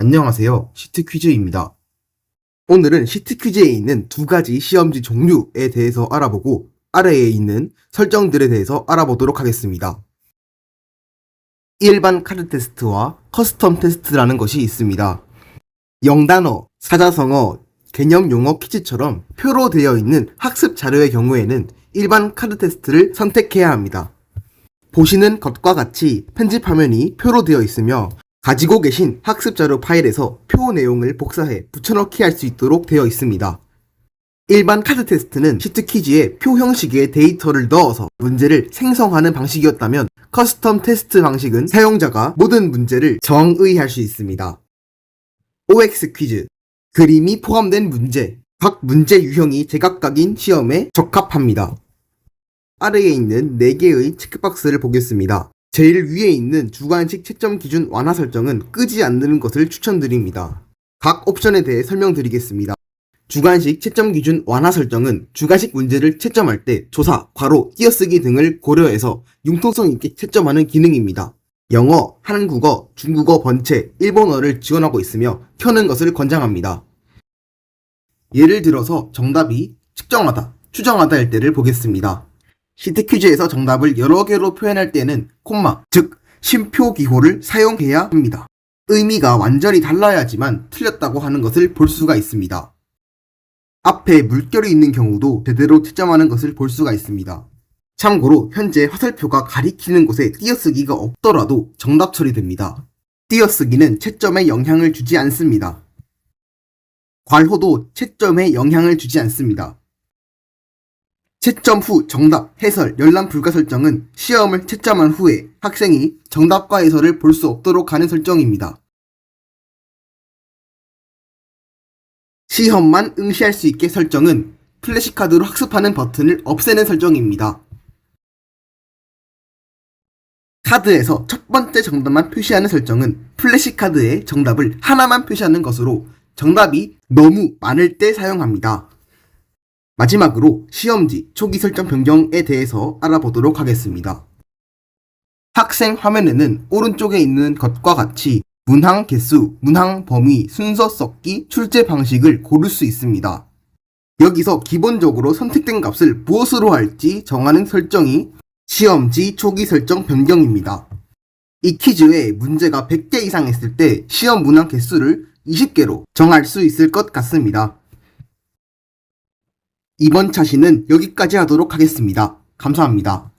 안녕하세요. 시트 퀴즈입니다. 오늘은 시트 퀴즈에 있는 두 가지 시험지 종류에 대해서 알아보고 아래에 있는 설정들에 대해서 알아보도록 하겠습니다. 일반 카드 테스트와 커스텀 테스트라는 것이 있습니다. 영단어, 사자성어, 개념 용어 퀴즈처럼 표로 되어 있는 학습 자료의 경우에는 일반 카드 테스트를 선택해야 합니다. 보시는 것과 같이 편집 화면이 표로 되어 있으며 가지고 계신 학습 자료 파일에서 표 내용을 복사해 붙여넣기 할 수 있도록 되어 있습니다. 일반 카드 테스트는 시트 퀴즈에 표 형식의 데이터를 넣어서 문제를 생성하는 방식이었다면 커스텀 테스트 방식은 사용자가 모든 문제를 정의할 수 있습니다. OX 퀴즈 그림이 포함된 문제 각 문제 유형이 제각각인 시험에 적합합니다. 아래에 있는 4개의 체크박스를 보겠습니다. 제일 위에 있는 주관식 채점 기준 완화 설정은 끄지 않는 것을 추천드립니다. 각 옵션에 대해 설명드리겠습니다. 주관식 채점 기준 완화 설정은 주관식 문제를 채점할 때 조사, 괄호, 띄어쓰기 등을 고려해서 융통성 있게 채점하는 기능입니다. 영어, 한국어, 중국어 번체, 일본어를 지원하고 있으며 켜는 것을 권장합니다. 예를 들어서 정답이 측정하다, 추정하다 일 때를 보겠습니다. 시트 퀴즈에서 정답을 여러 개로 표현할 때는 콤마, 즉 심표 기호를 사용해야 합니다. 의미가 완전히 달라야지만 틀렸다고 하는 것을 볼 수가 있습니다. 앞에 물결이 있는 경우도 제대로 채점하는 것을 볼 수가 있습니다. 참고로 현재 화살표가 가리키는 곳에 띄어쓰기가 없더라도 정답 처리됩니다. 띄어쓰기는 채점에 영향을 주지 않습니다. 괄호도 채점에 영향을 주지 않습니다. 채점 후 정답, 해설, 열람 불가 설정은 시험을 채점한 후에 학생이 정답과 해설을 볼 수 없도록 하는 설정입니다. 시험만 응시할 수 있게 설정은 플래시카드로 학습하는 버튼을 없애는 설정입니다. 카드에서 첫 번째 정답만 표시하는 설정은 플래시카드에 정답을 하나만 표시하는 것으로 정답이 너무 많을 때 사용합니다. 마지막으로 시험지 초기 설정 변경에 대해서 알아보도록 하겠습니다. 학생 화면에는 오른쪽에 있는 것과 같이 문항 개수, 문항 범위, 순서 썼기, 출제 방식을 고를 수 있습니다. 여기서 기본적으로 선택된 값을 무엇으로 할지 정하는 설정이 시험지 초기 설정 변경입니다. 이 퀴즈에 문제가 100개 이상 했을 때 시험 문항 개수를 20개로 정할 수 있을 것 같습니다. 이번 차시는 여기까지 하도록 하겠습니다. 감사합니다.